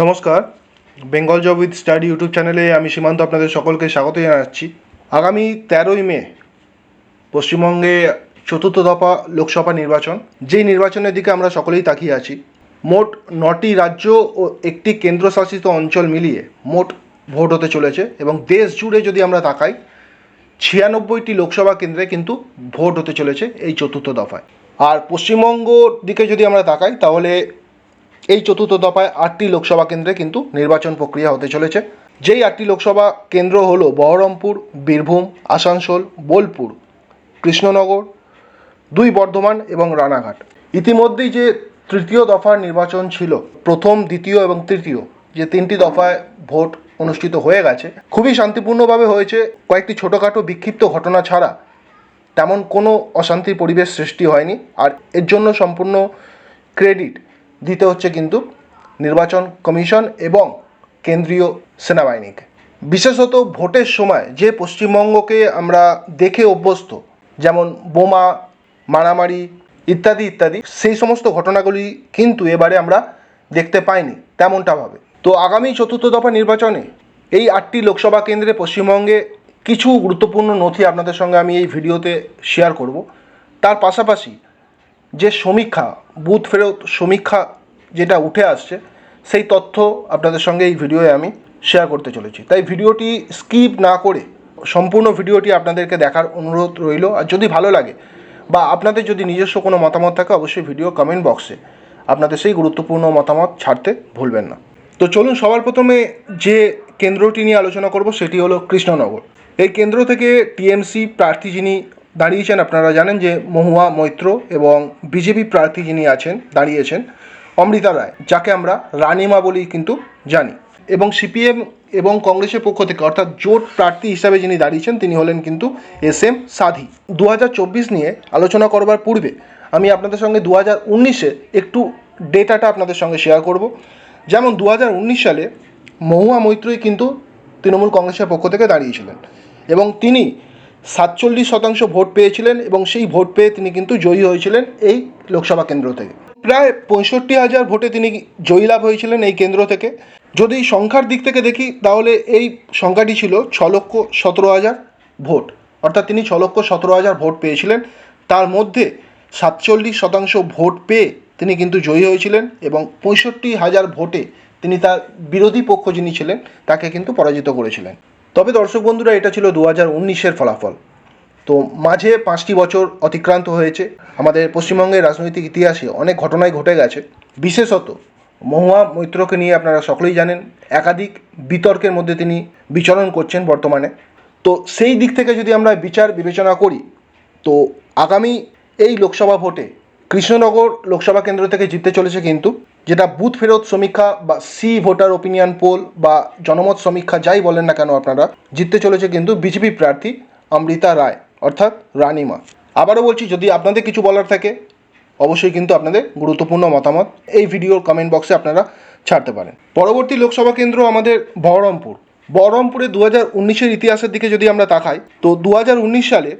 নমস্কার। Bengal job with study YouTube চ্যানেলে আমি সীমান্ত আপনাদের সকলকে স্বাগত জানাচ্ছি। আগামী তেরোই মে, পশ্চিমবঙ্গে চতুর্থ দফা লোকসভা নির্বাচন। যেই নির্বাচনের দিকে আমরা সকলেই তাকিয়ে আছি, মোট নটি রাজ্য ও একটি কেন্দ্রশাসিত অঞ্চল মিলিয়ে মোট ভোট হতে চলেছে এবং দেশ জুড়ে যদি আমরা তাকাই, ছিয়ানব্বইটি লোকসভা কেন্দ্রে কিন্তু ভোট হতে চলেছে এই চতুর্থ দফায়। আর পশ্চিমবঙ্গ দিকে যদি আমরা তাকাই, তাহলে এই চতুর্থ দফায় আটটি লোকসভা কেন্দ্রে কিন্তু নির্বাচন প্রক্রিয়া হতে চলেছে। যেই আটটি লোকসভা কেন্দ্র হলো বহরমপুর, বীরভূম, আসানসোল, বোলপুর, কৃষ্ণনগর, দুই বর্ধমান এবং রানাঘাট। ইতিমধ্যেই যে তৃতীয় দফার নির্বাচন ছিল, প্রথম, দ্বিতীয় এবং তৃতীয়, যে তিনটি দফায় ভোট অনুষ্ঠিত হয়ে গেছে, খুবই শান্তিপূর্ণভাবে হয়েছে। কয়েকটি ছোটোখাটো বিক্ষিপ্ত ঘটনা ছাড়া তেমন কোনো অশান্তির পরিবেশ সৃষ্টি হয়নি। আর এর জন্য সম্পূর্ণ ক্রেডিট দিতে হচ্ছে কিন্তু নির্বাচন কমিশন এবং কেন্দ্রীয় সেনাবাহিনীকে। বিশেষত ভোটের সময় যে পশ্চিমবঙ্গকে আমরা দেখে অভ্যস্ত, যেমন বোমা, মারামারি ইত্যাদি ইত্যাদি, সেই সমস্ত ঘটনাগুলি কিন্তু এবারে আমরা দেখতে পাইনি তেমনটাভাবে তো আগামী চতুর্থ দফা নির্বাচনে এই আটটি লোকসভা কেন্দ্রে পশ্চিমবঙ্গে কিছু গুরুত্বপূর্ণ নথি আপনাদের সঙ্গে আমি এই ভিডিওতে শেয়ার করব। তার পাশাপাশি যে সমীক্ষা, বুথ ফেরত সমীক্ষা যেটা উঠে আসছে, সেই তথ্য আপনাদের সঙ্গে এই ভিডিওয়ে আমি শেয়ার করতে চলেছি। তাই ভিডিওটি স্কিপ না করে সম্পূর্ণ ভিডিওটি আপনাদেরকে দেখার অনুরোধ রইল। আর যদি ভালো লাগে বা আপনাদের যদি নিজস্ব কোনো মতামত থাকে, অবশ্যই ভিডিও কমেন্ট বক্সে আপনাদের সেই গুরুত্বপূর্ণ মতামত ছাড়তে ভুলবেন না। তো চলুন, সবার প্রথমে যে কেন্দ্রটি নিয়ে আলোচনা করব, সেটি হলো কৃষ্ণনগর। এই কেন্দ্র থেকে টিএমসি প্রার্থী যিনি দাঁড়িয়েছেন, আপনারা জানেন যে মহুয়া মৈত্র এবং বিজেপি প্রার্থী যিনি আছেন, দাঁড়িয়েছেন, অমৃতা রায়, যাকে আমরা রানিমা বলেই কিন্তু জানি। এবং সিপিএম এবং কংগ্রেসের পক্ষ থেকে, অর্থাৎ জোট প্রার্থী হিসাবে যিনি দাঁড়িয়েছেন, তিনি হলেন কিন্তু এস এম সাধি। দু হাজার চব্বিশ নিয়ে আলোচনা করবার পূর্বে, আমি আপনাদের সঙ্গে দু হাজার একটু ডেটাটা আপনাদের সঙ্গে শেয়ার করব। যেমন দু হাজার উনিশ সালে মহুয়া মৈত্রই কিন্তু তৃণমূল কংগ্রেসের পক্ষ থেকে দাঁড়িয়েছিলেন। এবং তিনি সাতচল্লিশ শতাংশ ভোট পেয়েছিলেন এবং সেই ভোট পেয়ে তিনি কিন্তু জয়ী হয়েছিলেন এই লোকসভা কেন্দ্র থেকে। প্রায় পঁয়ষট্টি হাজার ভোটে তিনি জয়ী লাভ হয়েছিলেন এই কেন্দ্র থেকে। যদি সংখ্যার দিক থেকে দেখি, তাহলে এই সংখ্যাটি ছিল ছ লক্ষ সতেরো হাজার ভোট। অর্থাৎ তিনি ছ লক্ষ সতেরো হাজার ভোট পেয়েছিলেন। তার মধ্যে সাতচল্লিশ শতাংশ ভোট পেয়ে তিনি কিন্তু জয়ী হয়েছিলেন এবং পঁয়ষট্টি হাজার ভোটে তিনি তার বিরোধী পক্ষ যিনি ছিলেন, তাকে কিন্তু পরাজিত করেছিলেন। তবে দর্শক বন্ধুরা, এটা ছিল দু হাজার উনিশের ফলাফল। তো মাঝে পাঁচটি বছর অতিক্রান্ত হয়েছে। আমাদের পশ্চিমবঙ্গের রাজনৈতিক ইতিহাসে অনেক ঘটনাই ঘটে গেছে। বিশেষত মহুয়া মৈত্রকে নিয়ে আপনারা সকলেই জানেন, একাধিক বিতর্কের মধ্যে তিনি বিচরণ করছেন বর্তমানে। তো সেই দিক থেকে যদি আমরা বিচার বিবেচনা করি, তো আগামী এই লোকসভা ভোটে কৃষ্ণনগর লোকসভা কেন্দ্র থেকে জিততে চলেছে কিন্তু যেটা বুথ ফেরত সমীক্ষা বা সি ভোটার ওপিনিয়ন পোল বা জনমত সমীক্ষা যাই বলেন না কেন আপনারা, জিততে চলেছে কিন্তু বিজেপি প্রার্থী অমৃতা রায়, অর্থাৎ রানিমা। আবারও বলছি, যদি আপনাদের কিছু বলার থাকে, অবশ্যই কিন্তু আপনাদের গুরুত্বপূর্ণ মতামত এই ভিডিওর কমেন্ট বক্সে আপনারা ছাড়তে পারেন। পরবর্তী লোকসভা কেন্দ্র আমাদের বহরমপুর। বহরমপুরে দু হাজার উনিশের ইতিহাসের দিকে যদি আমরা তাকাই, তো দু হাজার উনিশ সালে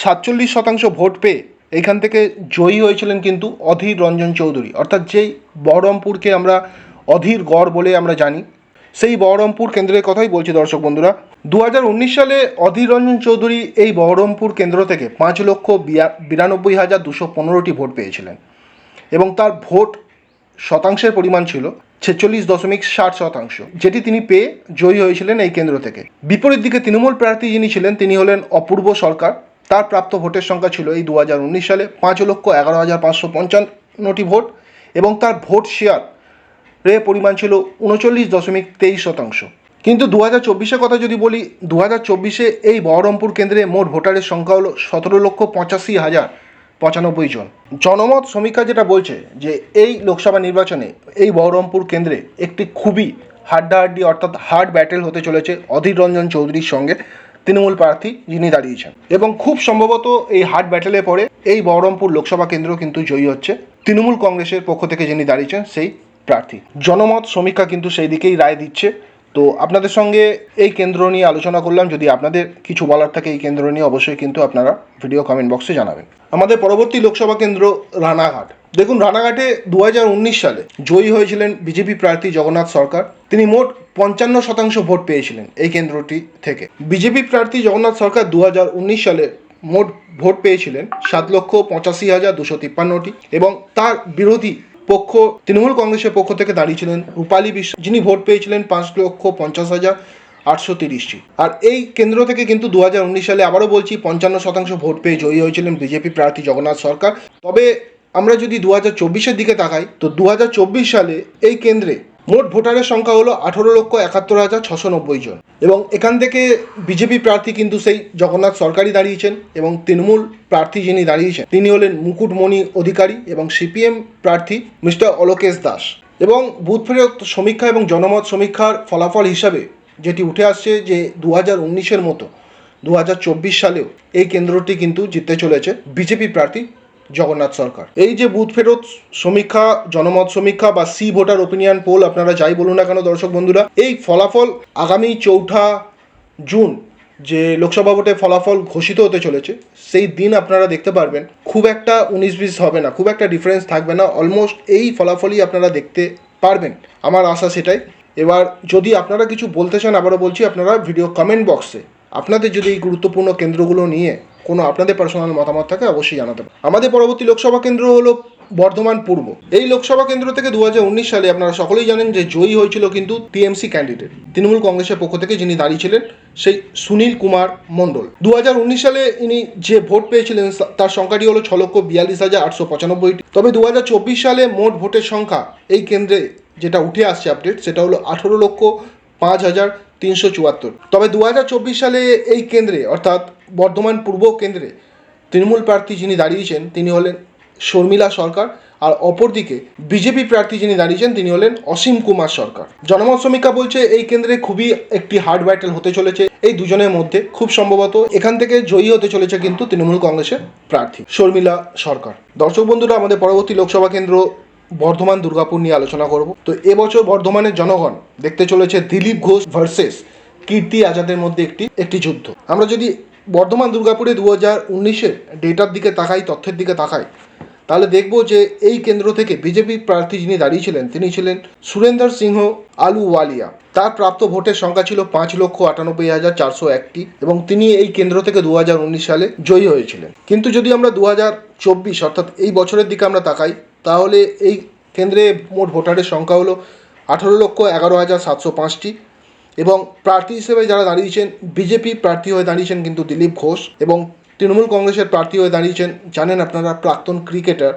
সাতচল্লিশ শতাংশ ভোট পেয়ে এইখান থেকে জয়ী হয়েছিলেন কিন্তু অধীর রঞ্জন চৌধুরী। অর্থাৎ যেই বহরমপুরকে আমরা অধীর গড় বলে আমরা জানি, সেই বহরমপুর কেন্দ্রের কথাই বলছি দর্শক বন্ধুরা। দু হাজার উনিশ সালে অধীর রঞ্জন চৌধুরী এই বহরমপুর কেন্দ্র থেকে পাঁচ লক্ষ বিরানব্বই হাজার দুশো পনেরোটি ভোট পেয়েছিলেন এবং তার ভোট শতাংশের পরিমাণ ছিল ছেচল্লিশ দশমিক ষাট শতাংশ, যেটি তিনি পেয়ে জয়ী হয়েছিলেন এই কেন্দ্র থেকে। বিপরীত দিকে তৃণমূল প্রার্থী যিনি ছিলেন তিনি হলেন অপূর্ব সরকার। তার প্রাপ্ত ভোটের সংখ্যা ছিল এই দু হাজার উনিশ সালে পাঁচ লক্ষ এগারো হাজার পাঁচশো পঞ্চান্নটি ভোট এবং তার ভোট শেয়ার রে পরিমাণ ছিল উনচল্লিশ দশমিক তেইশ শতাংশ। কিন্তু দু হাজার চব্বিশের কথা যদি বলি দু হাজার চব্বিশে এই বহরমপুর কেন্দ্রে মোট ভোটারের সংখ্যা হলো সতেরো লক্ষ পঁচাশি হাজার পঁচানব্বই জন। জনমত সমীক্ষা যেটা বলছে যে এই লোকসভা নির্বাচনে এই বহরমপুর কেন্দ্রে একটি খুবই হাড্ডাহাড্ডি অর্থাৎ হার্ড ব্যাটেল হতে চলেছে অধীর রঞ্জন চৌধুরীর সঙ্গে। তৃণমূল প্রার্থী যিনি দাঁড়িয়েছেন। এবং খুব সম্ভবত এই হার্ড ব্যাটেলে পরে এই বহরমপুর লোকসভা কেন্দ্র কিন্তু জয়ী হচ্ছে তৃণমূল কংগ্রেসের পক্ষ থেকে যিনি দাঁড়িয়েছেন সেই প্রার্থী। জনমত সমীক্ষা কিন্তু সেই দিকেই রায় দিচ্ছে। তো আপনাদের সঙ্গে এই কেন্দ্র নিয়ে আলোচনা করলাম। যদি আপনাদের কিছু বলার থাকে এই কেন্দ্র নিয়ে অবশ্যই কিন্তু আপনারা ভিডিও কমেন্ট বক্সে জানাবেন। আমাদের পরবর্তী লোকসভা কেন্দ্র রানাঘাট। দেখুন, রানাঘাটে দু হাজার উনিশ সালে জয়ী হয়েছিলেন বিজেপি প্রার্থী জগন্নাথ সরকার। তিনি মোট পঞ্চান্ন শতাংশ ভোট পেয়েছিলেন এই কেন্দ্রটি থেকে। বিজেপি প্রার্থী জগন্নাথ সরকার দু হাজার উনিশ সালে মোট ভোট পেয়েছিলেন সাত লক্ষ পঁচাশি হাজার দুশো তিপ্পান্নটি এবং তার বিরোধী পক্ষ তৃণমূল কংগ্রেসের পক্ষ থেকে দাঁড়িয়েছিলেন রূপালী বিশ্ব যিনি ভোট পেয়েছিলেন পাঁচ লক্ষ পঞ্চাশ হাজার আটশো তিরিশটি। আর এই কেন্দ্র থেকে কিন্তু দু হাজার উনিশ সালে আবারও বলছি, পঞ্চান্ন শতাংশ ভোট পেয়ে জয়ী হয়েছিলেন বিজেপি প্রার্থী জগন্নাথ সরকার। তবে আমরা যদি দু হাজার চব্বিশের দিকে তাকাই, তো দু হাজার চব্বিশ সালে এই কেন্দ্রে মোট ভোটারের সংখ্যা হলো আঠারো লক্ষ একাত্তর হাজার ছশো নব্বই জন। এবং এখান থেকে বিজেপি প্রার্থী কিন্তু সেই জগন্নাথ সরকারই দাঁড়িয়েছেন এবং তৃণমূল প্রার্থী যিনি দাঁড়িয়েছেন, তিনি হলেন মুকুটমণি অধিকারী এবং সিপিএম প্রার্থী মিস্টার অলোকেশ দাস। এবং বুথ ফেরত সমীক্ষা এবং জনমত সমীক্ষার ফলাফল হিসাবে যেটি উঠে আসছে যে দু হাজার উনিশের মতো দু হাজার চব্বিশ সালেও এই কেন্দ্রটি কিন্তু জিততে চলেছে বিজেপি প্রার্থী জগন্নাথ সরকার। এই যে বুথ ফেরত সমীক্ষা, জনমত সমীক্ষা বা সি ভোটার ওপিনিয়ন পোল আপনারা যাই বলুন না কেন দর্শক বন্ধুরা, এই ফলাফল আগামী চৌঠা জুন যে লোকসভা ভোটে ফলাফল ঘোষিত হতে চলেছে, সেই দিন আপনারা দেখতে পারবেন। খুব একটা উনিশ বিশ হবে না, খুব একটা ডিফারেন্স থাকবে না অলমোস্ট এই ফলাফলই আপনারা দেখতে পারবেন। আমার আশা সেটাই। এবার যদি আপনারা কিছু বলতে চান, আবারও বলছি, আপনারা ভিডিও কমেন্ট বক্সে আপনাদের যদি এই গুরুত্বপূর্ণ কেন্দ্রগুলো নিয়ে কোনো আপনাদের পার্সোনাল মতামত থাকে, অবশ্যই জানাতে পারেন। আমাদের পরবর্তী লোকসভা কেন্দ্র হলো বর্ধমান পূর্ব। এই লোকসভা কেন্দ্র থেকে দু হাজার উনিশ সালে আপনারা সকলেই জানেন যে জয়ী হয়েছিল কিন্তু টিএমসি ক্যান্ডিডেট তৃণমূল কংগ্রেসের পক্ষ থেকে যিনি দাঁড়িয়েছিলেন সেই সুনীল কুমার মণ্ডল। দু হাজার উনিশ সালে ইনি যে ভোট পেয়েছিলেন, তার সংখ্যাটি হলো ছ লক্ষ বিয়াল্লিশ হাজার আটশো পঁচানব্বইটি তবে দু হাজার চব্বিশ সালে মোট ভোটের সংখ্যা এই কেন্দ্রে যেটা উঠে আসছে আপডেট সেটা হলো আঠেরো লক্ষ পাঁচ হাজার তিনশো চুয়াত্তর। তবে দু হাজার চব্বিশ সালে এই কেন্দ্রে, অর্থাৎ বর্ধমান পূর্ব কেন্দ্রে, তৃণমূল প্রার্থী যিনি দাঁড়িয়েছেন, তিনি হলেন শর্মিলা সরকার। আর অপরদিকে বিজেপি প্রার্থী যিনি দাঁড়িয়েছেন, তিনি হলেন অসীম কুমার সরকার। জনমত সমীক্ষা বলছে, এই কেন্দ্রে খুবই একটি হার্ড ব্যাটেল হতে চলেছে। এই দুজনের মধ্যে খুব সম্ভবত এখান থেকে জয়ী হতে চলেছে কিন্তু তৃণমূল কংগ্রেসের প্রার্থী শর্মিলা সরকার। দর্শক বন্ধুরা, আমাদের পরবর্তী লোকসভা কেন্দ্র বর্ধমান দুর্গাপুর নিয়ে আলোচনা করব। তো এবছর বর্ধমানের জনগণ দেখতে চলেছে দিলীপ ঘোষ ভার্সেস কীর্তি আজাদের মধ্যে একটি একটি যুদ্ধ। আমরা যদি বর্ধমান দুর্গাপুরে দু হাজার উনিশের ডেটার দিকে তাকাই, তথ্যের দিকে তাকাই, তাহলে দেখব যে এই কেন্দ্র থেকে বিজেপি প্রার্থী যিনি দাঁড়িয়েছিলেন, তিনি ছিলেন সুরেন্দর সিংহ আলুওয়ালিয়া। তার প্রাপ্ত ভোটের সংখ্যা ছিল পাঁচ লক্ষ আটানব্বই হাজার চারশো একটি এবং তিনি এই কেন্দ্র থেকে দু হাজার উনিশ সালে জয়ী হয়েছিলেন। কিন্তু যদি আমরা দু চব্বিশ অর্থাৎ এই বছরের দিকে আমরা তাকাই তাহলে এই কেন্দ্রে মোট ভোটারের সংখ্যা হলো আঠারো লক্ষ এগারো হাজার সাতশো পাঁচটি এবং প্রার্থী হিসেবে যারা দাঁড়িয়েছেন, বিজেপি প্রার্থী হয়ে দাঁড়িয়েছেন কিন্তু দিলীপ ঘোষ এবং তৃণমূল কংগ্রেসের প্রার্থী হয়ে দাঁড়িয়েছেন, জানেন আপনারা, প্রাক্তন ক্রিকেটার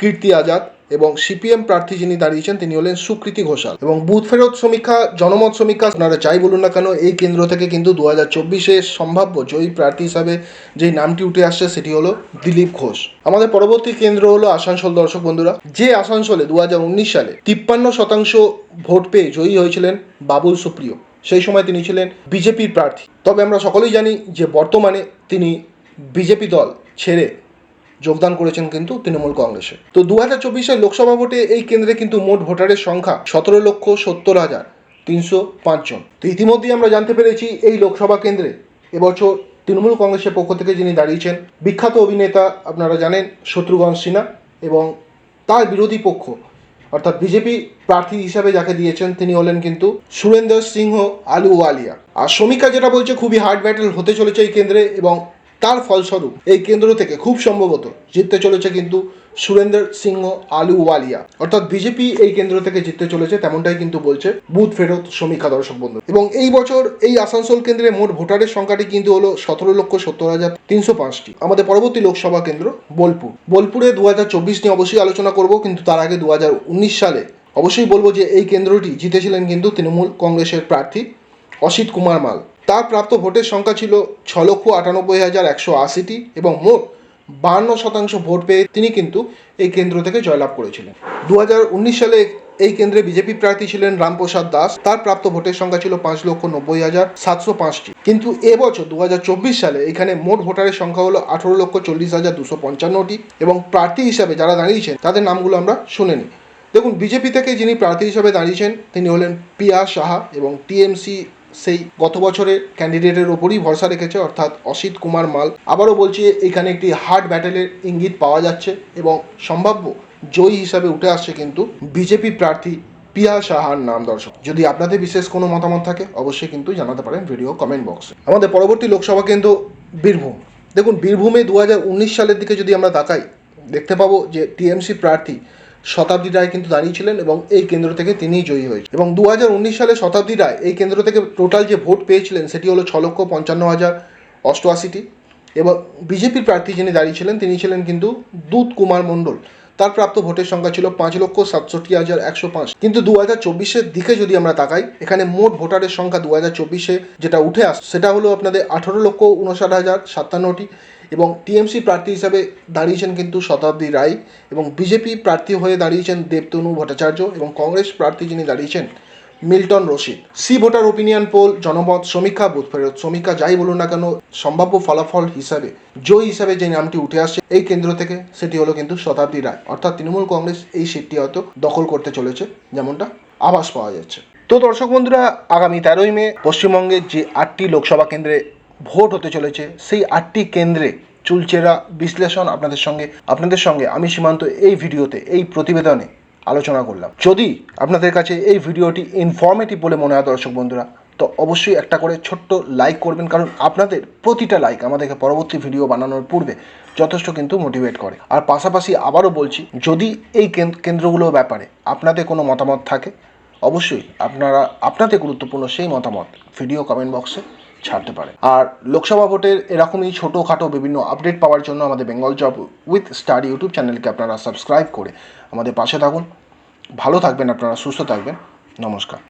কীর্তি আজাদ। এবং সিপিএম প্রার্থী যিনি দাঁড়িয়েছেন, তিনি হলেন সুকৃতি ঘোষাল। এবং বুথ ফেরত সমীক্ষা, জনমত সমীক্ষা, আপনারা যাই বলুন না কেন, এই কেন্দ্র থেকে কিন্তু দু হাজার চব্বিশে সম্ভাব্য জয়ী প্রার্থী হিসাবে যেই নামটি উঠে আসছে, সেটি হলো দিলীপ ঘোষ। আমাদের পরবর্তী কেন্দ্র হলো আসানসোল, দর্শক বন্ধুরা। যে আসানসোলে দু হাজার উনিশ সালে তিপ্পান্ন শতাংশ ভোট পেয়ে জয়ী হয়েছিলেন বাবুল সুপ্রিয়। সেই সময় তিনি ছিলেন বিজেপির প্রার্থী। তবে আমরা সকলেই জানি যে বর্তমানে তিনি বিজেপি দল ছেড়ে যোগদান করেছেন কিন্তু তৃণমূল কংগ্রেসে। তো দু হাজার চব্বিশের লোকসভা ভোটে এই কেন্দ্রে কিন্তু মোট ভোটারের সংখ্যা সতেরো লক্ষ সত্তর হাজার তিনশো পাঁচজন তো ইতিমধ্যেই আমরা জানতে পেরেছি এই লোকসভা কেন্দ্রে এবছর তৃণমূল কংগ্রেসের পক্ষ থেকে যিনি দাঁড়িয়েছেন, বিখ্যাত অভিনেতা আপনারা জানেন শত্রুঘ্ন সিনহা এবং তার বিরোধী পক্ষ অর্থাৎ বিজেপি প্রার্থী হিসাবে যাকে দিয়েছেন তিনি হলেন কিন্তু সুরেন্দর সিংহ আলুওয়ালিয়া। আর শ্রমিকা যেটা বলছে, খুবই হার্ড ব্যাটেল হতে চলেছে এই কেন্দ্রে এবং তার ফলস্বরূপ এই কেন্দ্র থেকে খুব সম্ভবত জিততে চলেছে কিন্তু সুরেন্দর সিংহ আলুওয়ালিয়া। অর্থাৎ বিজেপি এই কেন্দ্র থেকে জিততে চলেছে, তেমনটাই কিন্তু বলছে বুথ ফেরত সমীক্ষা দর্শক বন্ধু। এবং এই বছর এই আসানসোল কেন্দ্রে মোট ভোটারের সংখ্যাটি কিন্তু হলো সতেরো লক্ষ সত্তর হাজার তিনশো পাঁচটি। আমাদের পরবর্তী লোকসভা কেন্দ্র বোলপুর। বোলপুরে দু হাজার চব্বিশ নিয়ে অবশ্যই আলোচনা করব, কিন্তু তার আগে দু হাজার উনিশ সালে অবশ্যই বলব যে এই কেন্দ্রটি জিতেছিলেন কিন্তু তৃণমূল কংগ্রেসের প্রার্থী অসিত কুমার মাল। তার প্রাপ্ত ভোটের সংখ্যা ছিল ছ লক্ষ আটানব্বই হাজার একশো আশিটি এবং মোট বাহান্ন শতাংশ ভোট পেয়ে তিনি কিন্তু এই কেন্দ্র থেকে জয়লাভ করেছিলেন। দু হাজার উনিশ সালে এই কেন্দ্রে বিজেপি প্রার্থী ছিলেন রামপ্রসাদ দাস। তার প্রাপ্ত ভোটের সংখ্যা ছিল পাঁচ লক্ষ নব্বই হাজার সাতশো পাঁচটি। কিন্তু এবছর দু হাজার চব্বিশ সালে এখানে মোট ভোটারের সংখ্যা হলো আঠারো লক্ষ চল্লিশ হাজার দুশো পঞ্চান্নটি এবং প্রার্থী হিসাবে যারা দাঁড়িয়েছেন, তাদের নামগুলো আমরা শুনে নিই দেখুন, বিজেপি থেকে যিনি প্রার্থী হিসাবে দাঁড়িয়েছেন, তিনি হলেন পিয়া সাহা এবং টিএমসি সেই গত বছরের ক্যান্ডিডেটের ওপরই ভরসা রেখেছে, অর্থাৎ অসিত কুমার মাল। আবারও বলছি, এখানে একটি হার্ড ব্যাটেলের ইঙ্গিত পাওয়া যাচ্ছে এবং সম্ভাব্য জয়ী হিসাবে উঠে আসছে কিন্তু বিজেপি প্রার্থী পিয়া সাহার নাম দর্শক। যদি আপনাদের বিশেষ কোনো মতামত থাকে, অবশ্যই কিন্তু জানাতে পারেন ভিডিও কমেন্ট বক্সে আমাদের পরবর্তী লোকসভা কেন্দ্র বীরভূম। দেখুন, বীরভূমে দু হাজার উনিশ সালের দিকে যদি আমরা তাকাই, দেখতে পাবো যে টিএমসি প্রার্থী শতাব্দী রায় কিন্তু দাঁড়িয়েছিলেন এবং এই কেন্দ্র থেকে তিনিই জয়ী হয়েছে এবং দু হাজার উনিশ সালে শতাব্দী রায় এই কেন্দ্র থেকে টোটাল যে ভোট পেয়েছিলেন সেটি হলো ছ লক্ষ পঞ্চান্ন হাজার অষ্টআশিটি। এবং বিজেপির প্রার্থী যিনি দাঁড়িয়েছিলেন, তিনি ছিলেন কিন্তু দুধ কুমার মণ্ডল। তার প্রাপ্ত ভোটের সংখ্যা ছিল পাঁচ লক্ষ সাতষট্টি হাজার একশো পাঁচ। কিন্তু দু হাজার চব্বিশের দিকে যদি আমরা তাকাই, এখানে মোট ভোটারের সংখ্যা দু হাজার চব্বিশে যেটা উঠে আস, সেটা হলো আপনাদের আঠারো লক্ষ উনষাট হাজার সাতান্নটি এবং টিএমসি প্রার্থী হিসাবে দাঁড়িয়েছেন কিন্তু শতাব্দী রায় এবং বিজেপি প্রার্থী হয়ে দাঁড়িয়েছেন দেবতনু ভট্টাচার্য এবং কংগ্রেস প্রার্থী যিনি দাঁড়িয়েছেন Milton Rashid. C voter opinion poll জনমত, সমীক্ষা, বুথ ফেরত। সমীক্ষা যাই বলুন না কেন, সম্ভাব্য ফলাফল হিসাবে, জয়ী হিসাবে যে নামটি উঠে আসছে, এই কেন্দ্র থেকে সেটি হলো কিন্তু শতাব্দী রায়। অর্থাৎ তৃণমূল কংগ্রেস এই সিটটি হয়তো দখল করতে চলেছে, যেমনটা আভাস পাওয়া যাচ্ছে। তো দর্শক বন্ধুরা, আগামী তেরোই মে পশ্চিমবঙ্গের যে আটটি লোকসভা কেন্দ্রে ভোট হতে চলেছে, সেই আটটি কেন্দ্রে চুলচেরা বিশ্লেষণ। আপনাদের সঙ্গে আপনাদের সঙ্গে আমি সীমান্ত এই ভিডিওতে, এই প্রতিবেদনে আলোচনা করলাম। যদি আপনাদের কাছে এই ভিডিওটি ইনফর্মেটিভ বলে মনে হয় দর্শক বন্ধুরা, তো অবশ্যই একটা করে ছোট্ট লাইক করবেন, কারণ আপনাদের প্রতিটা লাইক আমাদেরকে পরবর্তী ভিডিও বানানোর পূর্বে যথেষ্ট কিন্তু মোটিভেট করে। আর পাশাপাশি আবারও বলছি, যদি এই কেন- কেন্দ্রগুলোর ব্যাপারে আপনাদের কোনো মতামত থাকে, অবশ্যই আপনারা, আপনাদের গুরুত্বপূর্ণ সেই মতামত ভিডিও কমেন্ট বক্সে ছাড়তে পারে। আর লোকসভা ভোটের এরকমই ছোটোখাটো বিভিন্ন আপডেট পাওয়ার জন্য আমাদের Bengal job with star YouTube চ্যানেলকে আপনারা সাবস্ক্রাইব করে আমাদের পাশে থাকুন। ভালো থাকবেন, আপনারা সুস্থ থাকবেন। নমস্কার।